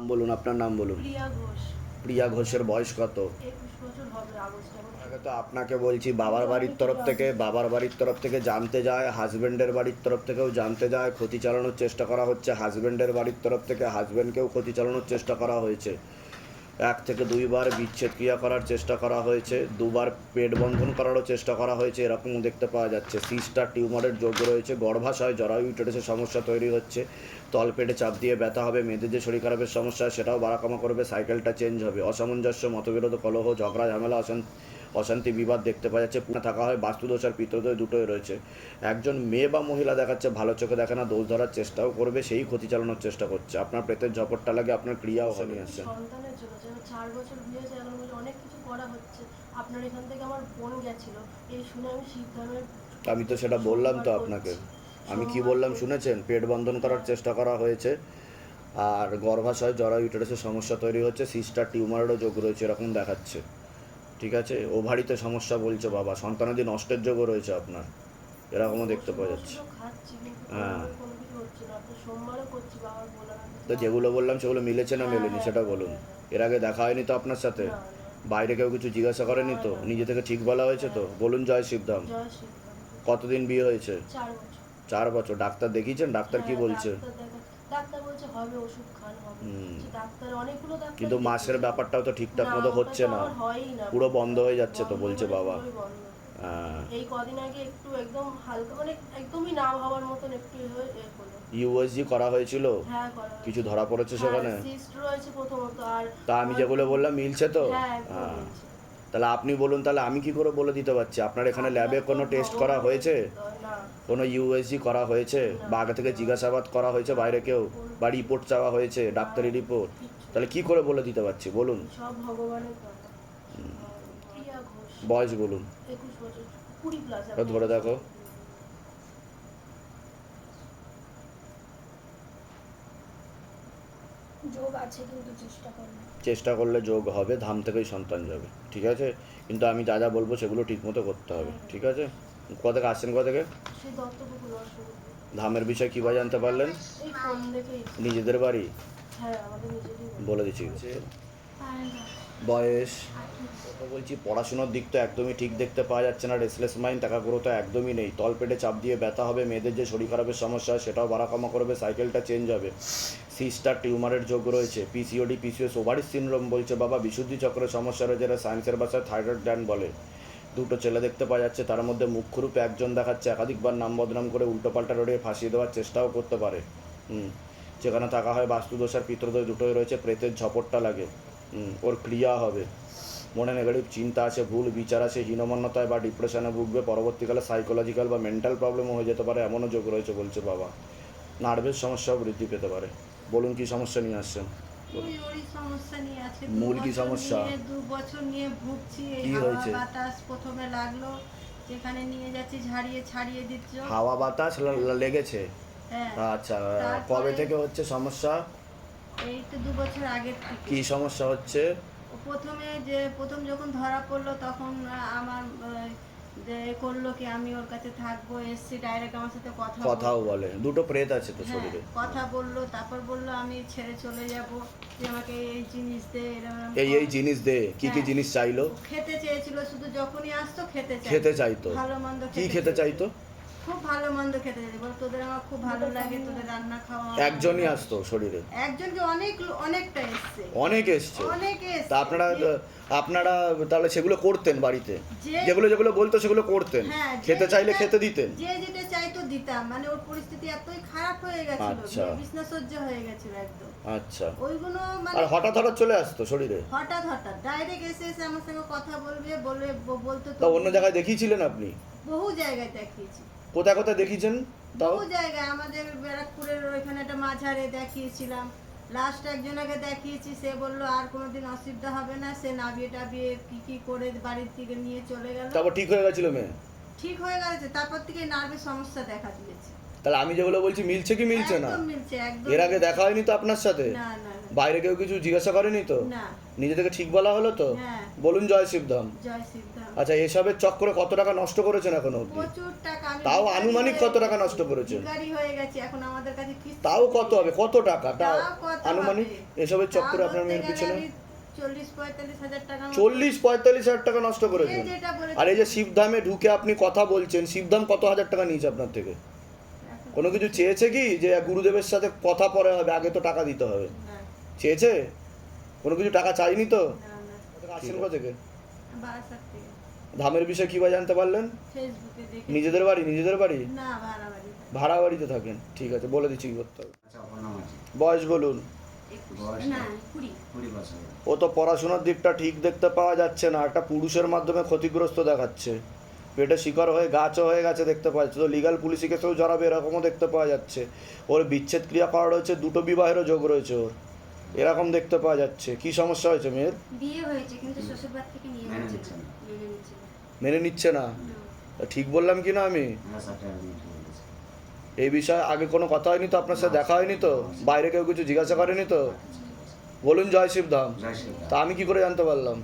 নাম বলুন আপনার নাম বলুন। প্রিয়া ঘোষ। প্রিয়া ঘোষের বয়স কত? তো আপনাকে বলছি বাবার বাড়ির তরফ থেকে বাবার বাড়ির তরফ থেকে জানতে যায় হাজব্যান্ডের বাড়ির তরফ থেকেও জানতে যায় ক্ষতি চালানোর চেষ্টা করা হচ্ছে হাজব্যান্ডের বাড়ির তরফ থেকে হাজব্যান্ডকেও ক্ষতি চালানোর চেষ্টা করা হয়েছে। এক থেকে দুইবার বিচ্ছেদ ক্রিয়া করার চেষ্টা করা হয়েছে। দুবার পেট বন্ধন করারও চেষ্টা করা হয়েছে। এরকম দেখতে পাওয়া যাচ্ছে। সিস্টার টিউমারের যোগ রয়েছে। গর্ভাশয় জরায়ু ইউটেরাসের সমস্যা তৈরি হচ্ছে। তলপেটে চাপ দিয়ে ব্যথা হবে, মেয়েদের যে শরীর খারাপের সমস্যা সেটাও বাড়াকামা করবে, সাইকেলটা চেঞ্জ হবে। অসামঞ্জস্য, মতবিরোধ, কলহ, ঝগড়া, ঝামেলা, অশান্তি অশান্তি, বিবাদ দেখতে পাওয়া যাচ্ছে। থাকা হয়, বাস্তুদোষ আর পিতৃদোষ দুটোই রয়েছে। একজন মেয়ে বা মহিলা দেখাচ্ছে, ভালো চোখে দেখে না, দোষ ধরার চেষ্টাও করবে, সেই ক্ষতি চালানোর চেষ্টা করছে। আপনার প্রেতের ঝপটটা লাগে, আপনার ক্রিয়াও জন্য যেন চার বছর বিয়ে হয়েছে এখন বলে অনেক কিছু করা হচ্ছে। আপনার এখান থেকে আমার বোন গেছিল এই শুনে আমি ধর্মের আমি তো সেটা বললাম তো আপনাকে। আমি কি বললাম শুনেছেন? পেট বন্ধন করার চেষ্টা করা হয়েছে আর গর্ভাশয় জরা ইউটারাসের সমস্যা তৈরি হচ্ছে সিস্টার টিউমারেরও যোগ রয়েছে এরকম দেখাচ্ছে। ঠিক আছে? ওভারিতে সমস্যা বলছে বাবা সন্তানাদি নষ্টের যোগও রয়েছে আপনার। এরকমও দেখতে পাওয়া যাচ্ছে। হ্যাঁ। তো যেগুলো বললাম সেগুলো মিলেছে না মেলেনি সেটা বলুন। এর আগে দেখা হয়নি তো আপনার সাথে। বাইরে কেউ কিছু জিজ্ঞাসা করেনি তো? নিজে থেকে ঠিক বলা হয়েছে তো? বলুন জয় শিবধাম। কতদিন বিয়ে হয়েছে? চার বছর। ডাক্তার দেখিয়েছেন? ডাক্তার কি হ্যাঁ, বলছে? কিন্তু মাসের ব্যাপারটাও তো ঠিকঠাক মতো হচ্ছে না। পুরো বন্ধ হয়ে যাচ্ছে তো বলছে বাবা। হ্যাঁ। এই কদিন আগে একটু একদম হালকা মানে একদমই না ভাবার মতন একটু ইউএসজি করা হয়েছিল। হ্যাঁ করা হয়েছে। কিছু ধরা পড়েছে সেখানে? হ্যাঁ, আর তা আমি যেগুলো বললাম মিলছে তো? হ্যাঁ হ্যাঁ। তাহলে আপনি বলুন তাহলে আমি কি করে বলে দিতে পারছি? আপনার এখানে ল্যাবে কোনো টেস্ট করা হয়েছে? কোনো ইউএসজি করা হয়েছে? বা আগে থেকে জিজ্ঞাসাবাদ করা হয়েছে বাইরে কেউ? বা রিপোর্ট চাওয়া হয়েছে ডাক্তারি রিপোর্ট তাহলে কি করে বলে দিতে পারছি? বলুন। বয়স বলুন। ধরে দেখো। যোগ আছে কিন্তু চেষ্টা করলে যোগ হবে ধাম থেকেই সন্তান যাবে ঠিক আছে? কিন্তু আমি যা যা বলব সেগুলো ঠিক মতো করতে হবে ঠিক আছে? কোথা থেকে আসছেন কোথা থেকে? ধামের বিষয়ে কী জানতে পারলেন? দেখেই নিজেদের বাড়ি? হ্যাঁ। বলে দিচ্ছি। বয়স বলছি, পড়াশোনার দিক তো একদমই ঠিক দেখতে পাওয়া যাচ্ছে না রেসলেস মাইন্ড টাকা গ্রোথ একদমই নেই। তলপেটে চাপ দিয়ে ব্যথা হবে, মেয়েদের যে শরীর খারাপের সমস্যা হয় সেটাও বাড়াকামা করবে সাইকেলটা চেঞ্জ হবে। সিস্টার টিউমারের যোগ রয়েছে পিসিওডি পিসিওএস ওভারিস সিনড্রোম বলছে বাবা, বিশুদ্ধি চক্রের সমস্যা রয়েছে যেটা সায়েন্সের ভাষায় থাইরয়েড গ্ল্যান্ড বলে। দুটো ছেলে দেখতে পাওয়া যাচ্ছে, তার মধ্যে মুখ্যরূপে একজন দেখাচ্ছে, একাধিকবার নাম বদনাম করে উল্টোপাল্টা রড়িয়ে ফাঁসিয়ে দেওয়ার চেষ্টাও করতে পারে। হুম, যেখানে থাকা হয় বাস্তুদোষ আর পিতৃদোষ দুটোই রয়েছে, প্রেতের ঝপটটা লাগে। ওর ক্রিয়া হবে। মনে নেগেটিভ চিন্তা আছে ভুল বিচার আছে হীনমন্যতায় বা ডিপ্রেশনে ভুগবে পরবর্তীকালে সাইকোলজিক্যাল বা মেন্টাল প্রবলেমও হয়ে যেতে পারে এমনও যোগ রয়েছে বলছে বাবা। নার্ভের সমস্যাও বৃদ্ধি পেতে পারে। বলুন কি সমস্যা নিয়ে আসছেন? মূল কি সমস্যা? দু বছর নিয়ে ভুগছি। কি হাওয়া হয়েছে? বাতাস প্রথমে লাগল যেখানে নিয়ে যাচ্ছি ঝাড়িয়ে ছাড়িয়ে দিচ্ছ। হাওয়া বাতাস লেগেছে? হ্যাঁ। আচ্ছা কবে থেকে হচ্ছে সমস্যা? এই তো দু বছর আগের কি সমস্যা হচ্ছে? প্রথমে যে প্রথম যখন ধরা পড়ল তখন আমার যে করল কি আমি ওর কাছে থাকব এসছি ডাইরেক্ট আমার সাথে কথা কথাও বলে। দুটো প্রেত আছে তো হ্যাঁ, শরীরে। কথা বলল তারপর বলল আমি ছেড়ে চলে যাব। যে আমাকে এই জিনিস দে এই এই জিনিস দে। কি কি হ্যাঁ। জিনিস চাইলো? খেতে চেয়েছিল শুধু যখনই আসতো খেতে চাইতো। খেতে চাইতো। ভালো মন্দ কি খেতে চাইতো? খুব ভালো মন্দ খেতে চাইতো বল তোদের আমার খুব ভালো লাগে তোদের রান্না খাওয়া। একজনই আসতো শরীরে। একজনকে অনেক অনেকটা এসছে। অনেক এসছে। অনেক এসছে। তা আপনারা আপনারা তাহলে সেগুলো করতেন বাড়িতে? যেগুলো যেগুলো বলতো সেগুলো করতেন? হ্যাঁ, খেতে চাইলে খেতে দিতেন? যে যেটা চাইতো দিতাম। মানে ওর পরিস্থিতি এতই খারাপ হয়ে গেছিল আচ্ছা। হয়ে গেছিল একদম। আচ্ছা। ওইগুলো আর মানে হঠাৎ হঠাৎ চলে আসতো শরীরে? হঠাৎ হঠাৎ। ডাইরেক্ট এসে এসে আমার সঙ্গে কথা বলবে বলে ব- বলতো তো অন্য জায়গায় দেখিয়েছিলেন আপনি? বহু জায়গায় দেখিয়েছি। কোথায় কোথায় দেখিয়েছেন? তাও? বহু জায়গায় আমাদের ব্যারাকপুরের ওইখানে একটা মাঝারে দেখিয়েছিলাম। লাস্ট একজনকে দেখিয়েছি সে বলল আর কোনোদিন অসুবিধা হবে না। সে নাবিয়ে টাবিয়ে কি কি করে বাড়ির থেকে নিয়ে চলে গেল। তারপর ঠিক হয়ে গেছিল মেয়ে? ঠিক হয়ে গেছে। তারপর থেকে নার্ভের সমস্যা দেখা দিয়েছে। তাহলে আমি যেগুলো বলছি মিলছে কি মিলছে না? মিলছে একদম এর আগে দেখা হয়নি তো আপনার সাথে? না না বাইরে কেউ কিছু জিজ্ঞাসা করেনি তো? নিজে থেকে ঠিক বলা হলো তো? হ্যাঁ। বলুন জয় শিবধাম। আচ্ছা এসবের চক্করে কত টাকা নষ্ট করেছেন এখন আমি তাও আনুমানিক কত টাকা নষ্ট করেছেন? তাও কত হবে? কত টাকা? তাও আনুমানিক এসবের চক্করে আপনার মেয়ের পিছনে? চল্লিশ পঁয়তাল্লিশ হাজার টাকা নষ্ট করেছেন? আর এই যে শিবধামে ঢুকে আপনি কথা বলছেন শিবধাম কত হাজার টাকা নিয়েছে আপনার থেকে? কোনো কিছু চেয়েছে কি যে গুরুদেবের সাথে কথা পরে হবে আগে তো টাকা দিতে হবে? চেয়েছে? কোনো কিছু টাকা চাইনি তো? না, না, আসছেন কোথা থেকে? ধামের বিষয়ে কীভাবে জানতে পারলেন? নিজেদের বাড়ি? নিজেদের বাড়ি? ভাড়া বাড়িতে থাকেন। ঠিক আছে বলে দিচ্ছি কি করতে হবে। আচ্ছা আপনার নাম আছে? বয়স বলুন। বয়স না কুড়ি। কুড়ি বছর ও তো পড়াশোনার দিকটা ঠিক দেখতে পাওয়া যাচ্ছে না। একটা পুরুষের মাধ্যমে ক্ষতিগ্রস্ত দেখাচ্ছে। পেটে শিকার হয়ে গাছও হয়ে গেছে দেখতে পাওয়া যাচ্ছে। তো লিগাল পুলিশি কেসেও জড়াবে এরকমও দেখতে পাওয়া যাচ্ছে। ওর বিচ্ছেদ ক্রিয়া করা রয়েছে দুটো বিবাহেরও যোগ রয়েছে ওর। এরকম দেখতে পাওয়া যাচ্ছে। কি সমস্যা হয়েছে মেয়ের? বিয়ে হয়েছে কিন্তু শ্বশুরবাড়ি থেকে নিয়ে মেনে নিচ্ছে না। মেনে নিচ্ছে না। ঠিক বললাম কি না আমি? এই বিষয়ে আগে কোনো কথা হয়নি তো? আপনার সাথে দেখা হয়নি তো? বাইরে কেউ কিছু জিজ্ঞাসা করেনি তো? বলুন জয় শিবধাম তা আমি কি করে জানতে পারলাম?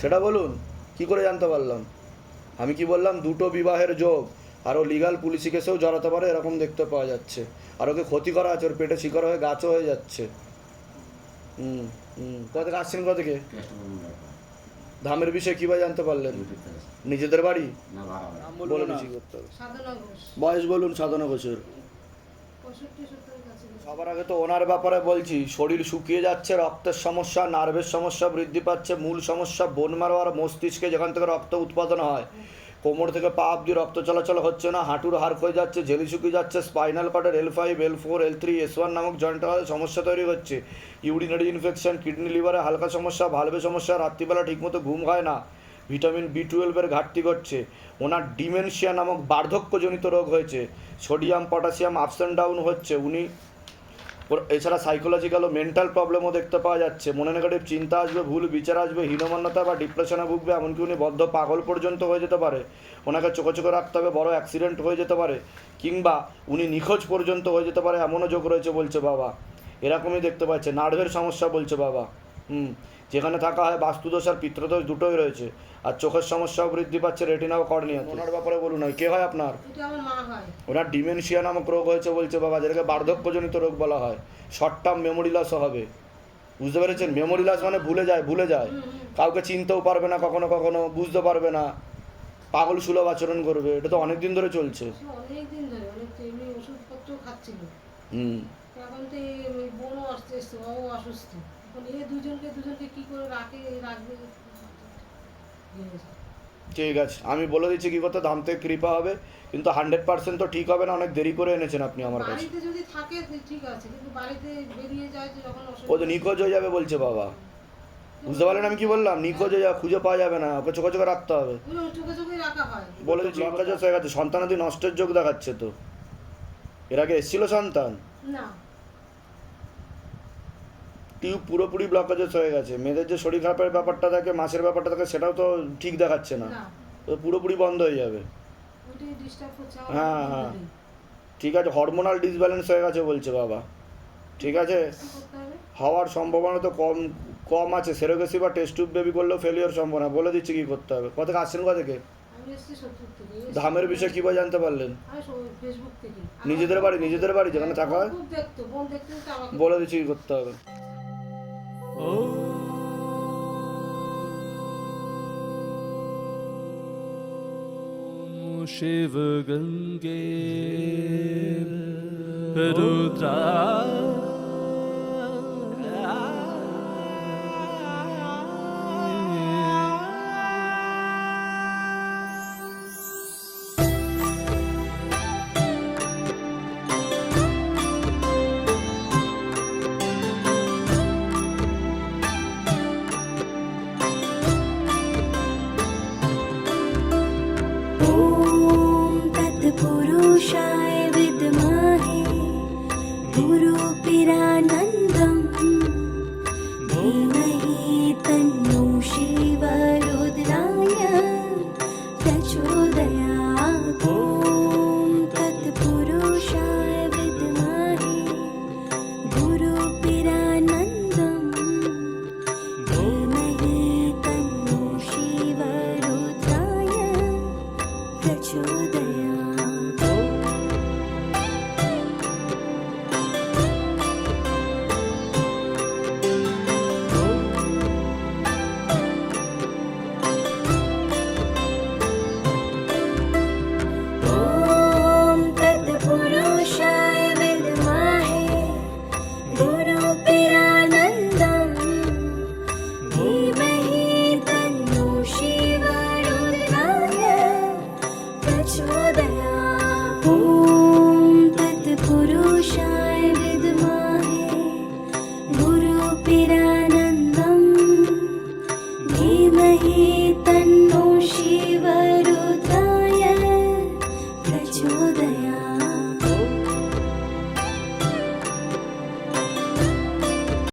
সেটা বলুন। কি করে জানতে পারলাম? আমি কি বললাম দুটো বিবাহের যোগ আরও লিগাল পুলিশি কেসেও জড়াতে পারে এরকম দেখতে পাওয়া যাচ্ছে। আর ওকে ক্ষতি করা আছে ওর পেটে শিকার হয়ে গাছও হয়ে যাচ্ছে। হুম হুম। কোথা আসছেন কোথা থেকে? ধামের বিষয়ে কীভাবে জানতে পারলেন? নিজেদের বাড়ি? বলে করতে হবে বয়স বলুন সাধনা কাছে সবার আগে তো ওনার ব্যাপারে বলছি শরীর শুকিয়ে যাচ্ছে রক্তের সমস্যা নার্ভের সমস্যা বৃদ্ধি পাচ্ছে মূল সমস্যা বোন মারো আর মস্তিষ্কে যেখান থেকে রক্ত উৎপাদন হয় কোমর থেকে পা অব্দি রক্ত চলাচল হচ্ছে না, হাঁটুর হাড় হয়ে যাচ্ছে, ঝেলি শুকিয়ে যাচ্ছে, spinal কর্ডের L five L four L three S one নামক জয়েন্টের সমস্যা তৈরি হচ্ছে। ইউরিনারি ইনফেকশন কিডনি লিভারে হালকা সমস্যা ভালভে সমস্যা, রাত্রিবেলা ঠিকমতো ঘুম হয় না। ভিটামিন বি টুয়েলভের ঘাটতি ঘটছে। ওনার ডিমেনশিয়া নামক বার্ধক্যজনিত রোগ হয়েছে। Sodium potassium ups and down হচ্ছে। উনি এছাড়া সাইকোলজিক্যাল ও মেন্টাল প্রবলেমও দেখতে পাওয়া যাচ্ছে। মনে নেগেটিভ চিন্তা আসবে, ভুল বিচার আসবে, হীনমান্যতা বা ডিপ্রেশনে ভুগবে, এমনকি উনি বদ্ধ পাগল পর্যন্ত হয়ে যেতে পারে। ওনাকে চোখে চোখে রাখতে হবে, বড় অ্যাক্সিডেন্ট হয়ে যেতে পারে, কিংবা উনি নিখোঁজ পর্যন্ত হয়ে যেতে পারে, এমনও যোগ রয়েছে বলছে বাবা। এরকমই দেখতে পাচ্ছে, নার্ভের সমস্যা বলছে বাবা। হুম। যেখানে থাকা হয় বাস্তুদোষ আর পিত্রদোষ দুটোই রয়েছে। আর চোখের সমস্যাও বৃদ্ধি পাচ্ছে রেটিনা ও ওনার ব্যাপারে বলুন না কে হয় আপনার? ওনার ডিমেনশিয়া নামক রোগ হয়েছে বলছে বাবা যেটাকে বার্ধক্যজনিত রোগ বলা হয়। শর্ট টার্ম মেমোরি লসও হবে। বুঝতে পেরেছেন? মেমোরি লস মানে ভুলে যায় ভুলে যায়। কাউকে চিনতেও পারবে না কখনো কখনো বুঝতে পারবে না। পাগল সুলভ আচরণ করবে এটা তো অনেক দিন ধরে চলছে। সে অনেক দিন ধরে অনেক এমনি ওষুধপত্র খাচ্ছিল। হুম। অসুস্থ এখন এ দুজনকে দুজনকে কি করে রাখে রাখবে? ঠিক আছে আমি বলে দিচ্ছি কি করতে ধাম থেকে কৃপা হবে কিন্তু হান্ড্রেড পার্সেন্ট তো ঠিক হবে না অনেক দেরি করে এনেছেন আপনি আমার কাছে। বাড়িতে যদি থাকে ঠিক আছে কিন্তু বাড়িতে বেরিয়ে যায় যখন ও তো নিখোঁজ হয়ে যাবে বলছে বাবা। বুঝতে পারলেন আমি কি বললাম? নিখোঁজ হয়ে যাবে খুঁজে পাওয়া যাবে না ওকে চোখে চোখে রাখতে হবে। বলে দিচ্ছি হয়ে গেছে সন্তানাদি নষ্টের যোগ দেখাচ্ছে তো। এর আগে এসেছিল সন্তান? না। টিউব পুরোপুরি ব্লকেজেস হয়ে গেছে। মেয়েদের যে শরীর খারাপের ব্যাপারটা থাকে মাসের ব্যাপারটা থাকে সেটাও তো ঠিক দেখাচ্ছে না। তো পুরোপুরি বন্ধ হয়ে যাবে। হ্যাঁ, হ্যাঁ। ঠিক আছে হরমোনাল ডিসব্যালেন্স হয়ে গেছে বলছে বাবা। ঠিক আছে? কি হওয়ার সম্ভাবনা তো কম কম আছে। সেরোগেসি বা টেস্ট টিউব বেবি করলেও ফেলিওর সম্ভাবনা। বলে দিচ্ছি কি করতে হবে। কত থেকে আসছেন কোথা থেকে? থেকে। ধামের বিষয়ে কীভাবে জানতে পারলেন? থেকে। নিজেদের বাড়ি নিজেদের বাড়ি যেখানে থাকা হয়? দেখতে আমাকে বলে দিচ্ছি কি করতে হবে। Shiva Gange Pedudra पुरुषाय विद्महे गुरुपिरानन्दम् गुरुपिरानन्दम्हित